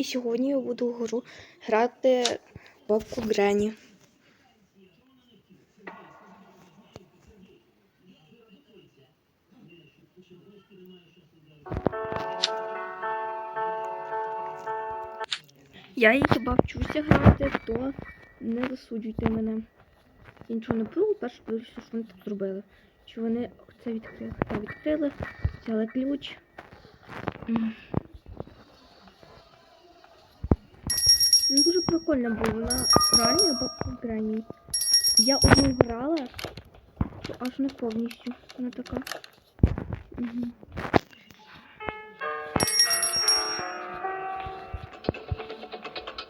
і сьогодні я буду гру грати бабку Грені. Я її хіба вчуся грати, то не засуджуйте мене. Я нічого не пробую, перше подивлюся, що вони тут зробили. Чи вони це відкрили? Та відкрили, взяли ключ. Ну, дуже прикольно було. Вона реально як бабка Грені. Я одну грала, аж не повністю. Вона така. Угу.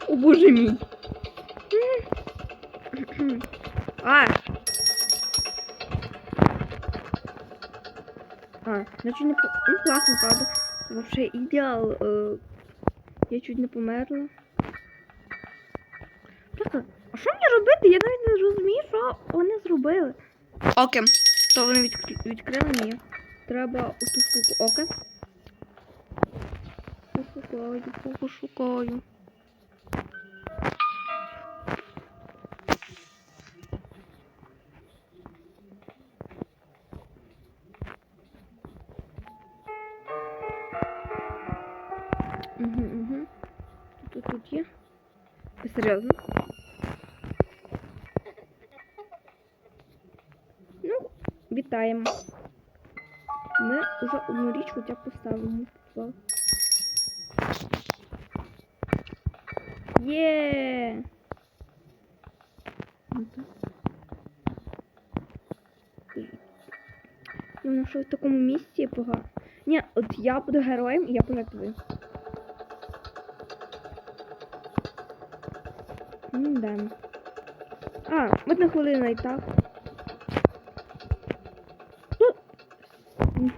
О боже мій. А. А, значить не по... Ну, класно, правда. Вообще ідеал. Е... Я чуть не померла. Просто, а що мені робити? Я навіть не розумію, що вони зробили. Окей. То вони відкр... відкрили ні. Треба оту штуку. Окей. Пошукаю, пошукаю. Угу, угу. Тут тут є. Серйозно? Ну, вітаємо. Ми вже одну річ хоча поставимо. Є! Ну. І воно що в такому місці погано. Ні, от я буду героєм і я пожертвую. Ну да. А, одна хвилина і так. А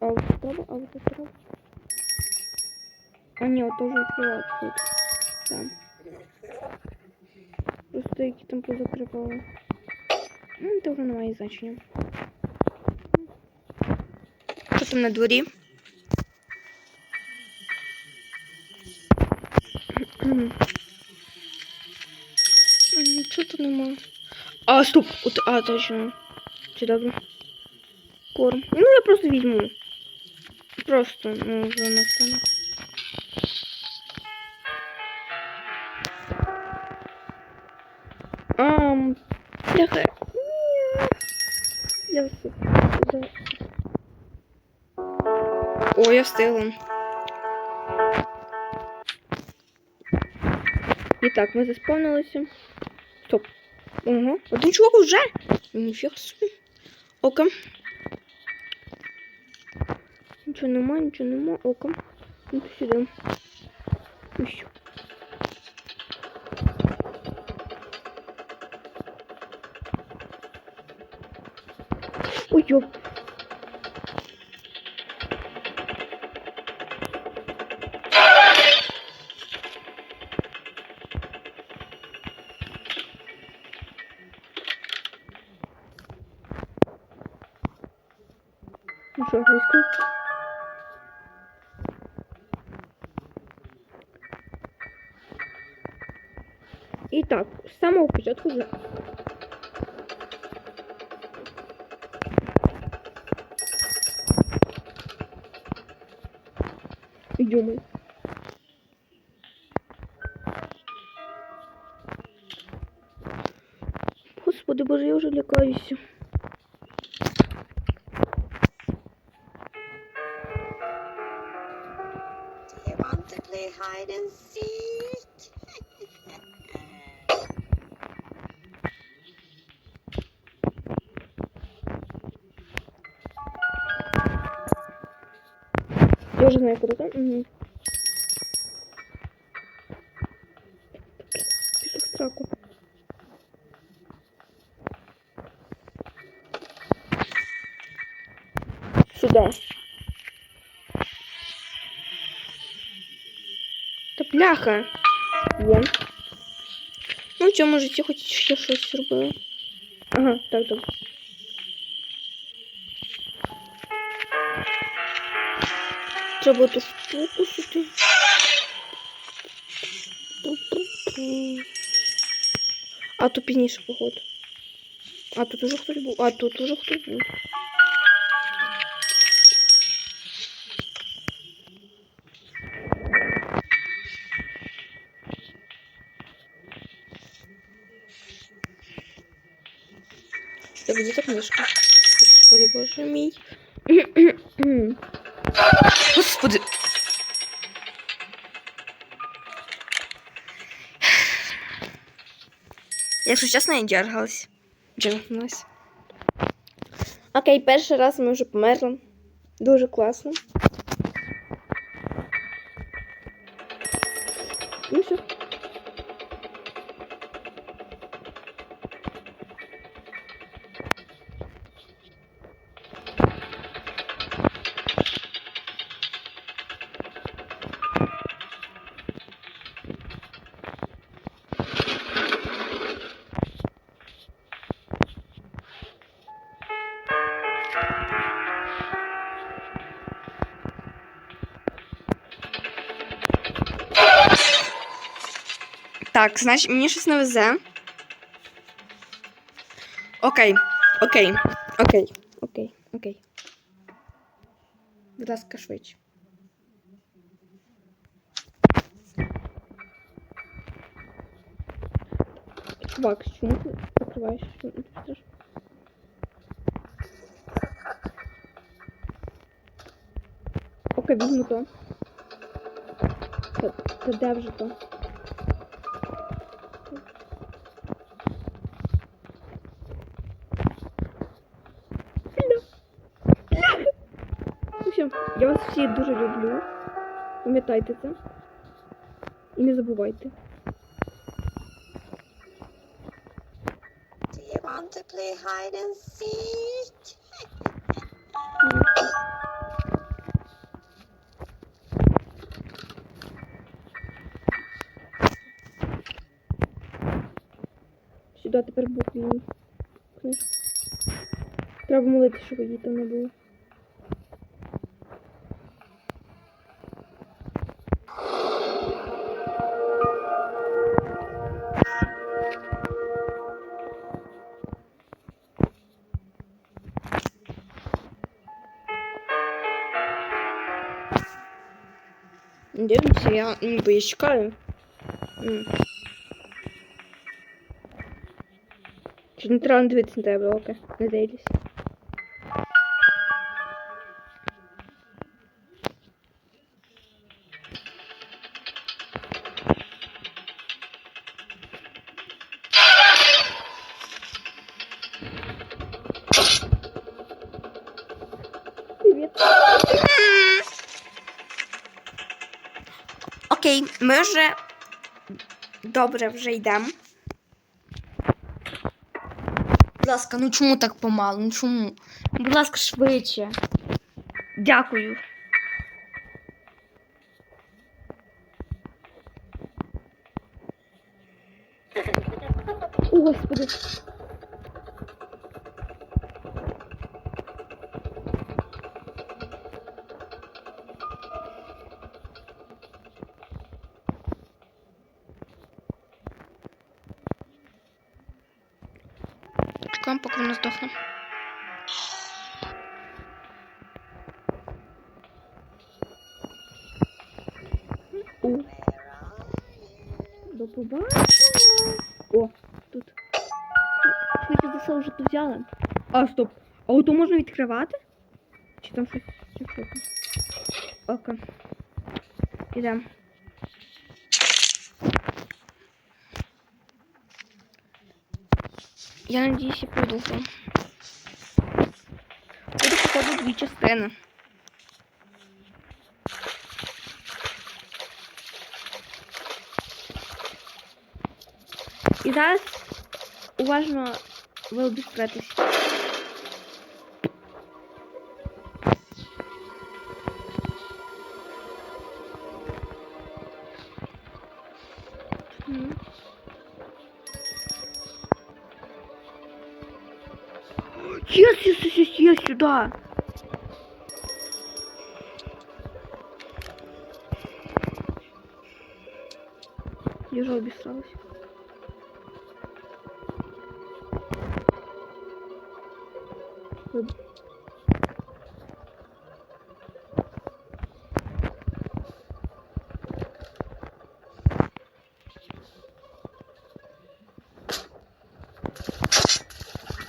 вот треба, а вот. А ні, от теж відкривати тут. Там. Просто які там позакривали. Ну, це вже не має значення. Що там на дворі? Нічого тут нема. А, стоп! От, а, точно. Чи добре? Корм. Ну, я просто візьму. Просто, ну, вже не стане. Ам, бляха. Я все. О, я встигла. Так, ми заспавнилися. Стоп. Ого, один чувак уже. Ніфіга собі. Ока. Нічого нема, нічого нема. Ока. Ну, сюди. Ну, що? Ой, ёп. І так, з самого початку вже. Идем. Господи, боже, я вже лякаюся. You want to play hide and seek? Я вже знаю, куди там. Угу. Пішов в сраку. Сюда. Та бляха. Вон. Ну, в цьому житті хоч ще щось зробили. Ага, так, добре. Треба ту штуку сюди. А то пізніше походу. А тут уже хтось був. А тут уже хтось був. Так, где-то книжка. Господи, боже мій. Господи. Якщо чесно, я дергалась. Дергалась. Окей, перший раз ми вже померли. Дуже класно. Так, значить, мені щось не везе. Окей, окей, окей, окей, окей. Будь ласка, швидше. Чувак, чому ти закриваєш? Чому ти страшно? Окей, візьму то. Та, та де вже то? В общем, я вас всіх дуже люблю. Пам'ятайте це. І не забувайте. Do you want to play hide and seek? Сюди тепер букві. Треба молити, щоб її там не було. Дивимося, я ніби я чекаю. Чи не треба дивитися на тебе, окей. Не дивлюсь. Привіт. Окей, ми вже добре вже йдемо. Будь ласка, ну чому так помало? Ну чому? Будь ласка, швидше. Дякую. Господи. Здохне. О, до побачення. О, тут. Швидше за все вже то взяли. А, стоп. А ото можна відкривати? Чи там щось? Окей. Ідемо. Я надіюсь, я там. Буду покажу дві частини. І зараз уважно ви обістретесь. Єс, єс, єс, єс, єс, сюди. Я же обісралась.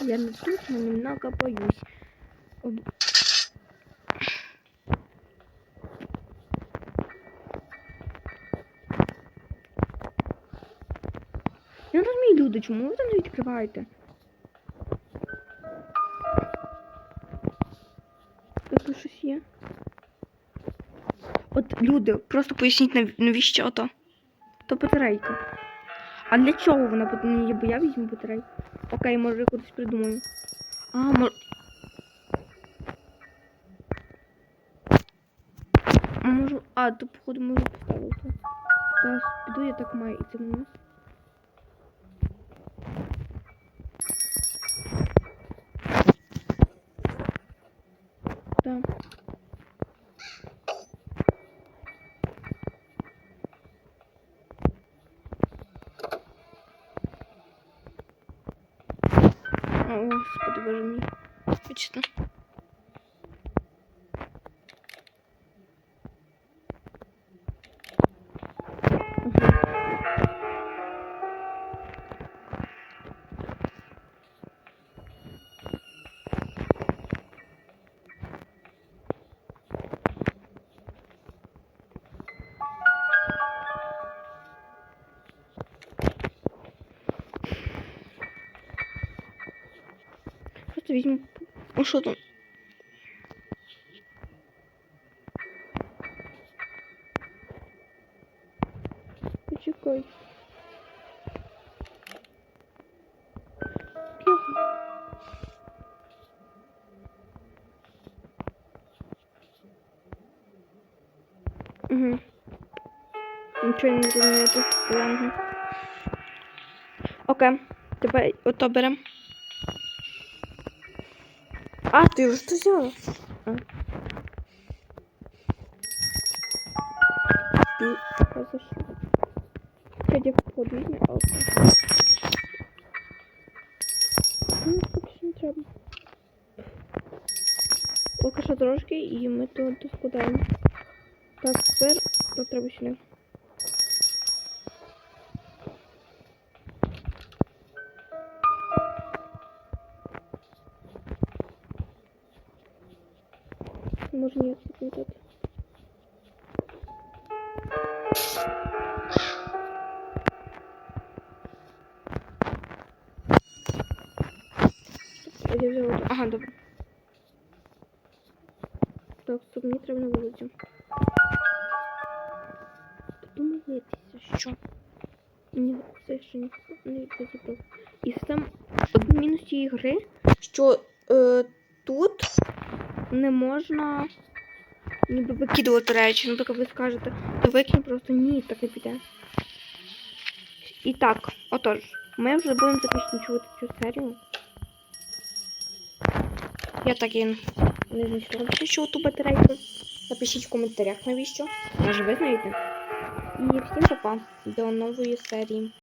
Я тут, но немного боюсь. Я не розумію, люди, чому ви там не відкриваєте? Тут щось є. От люди, просто поясніть, навіщо ото? То батарейка. А для чого вона потрібна? Бо я візьму батарейку. Окей, може я кудись придумаю. А, мож... А можу. А, то походу можу поставити. Зараз піду, я так маю і це вниз. Так. Візьму. Ну що там? Почекай. Угу. Нічого не зрозуміло. Ладно. Окей. Тепер ото берем. А, ты уже что взяла? А. Ты позашла. Хотя вход видно, а окей. Ну, поки не треба. Поки що трошки і ми тут. Так, тепер треба сюди. Тут не тут. Я взяла. Ага, добре. Так, стоп, мені треба на вулицю. Домовитися, що? Ні, це ще ніхто не розібрав. І сам один мінус цієї гри, що е, тут не можна ніби викидувати речі. Наприклад, ви скажете, ти викинь просто ні, так не піде. І так, отож, ми вже будемо закінчувати цю серію. Я так і не знайшла навіщо ту батарейку. Напишіть в коментарях навіщо. Може ви знаєте. І всім па-па. До нової серії.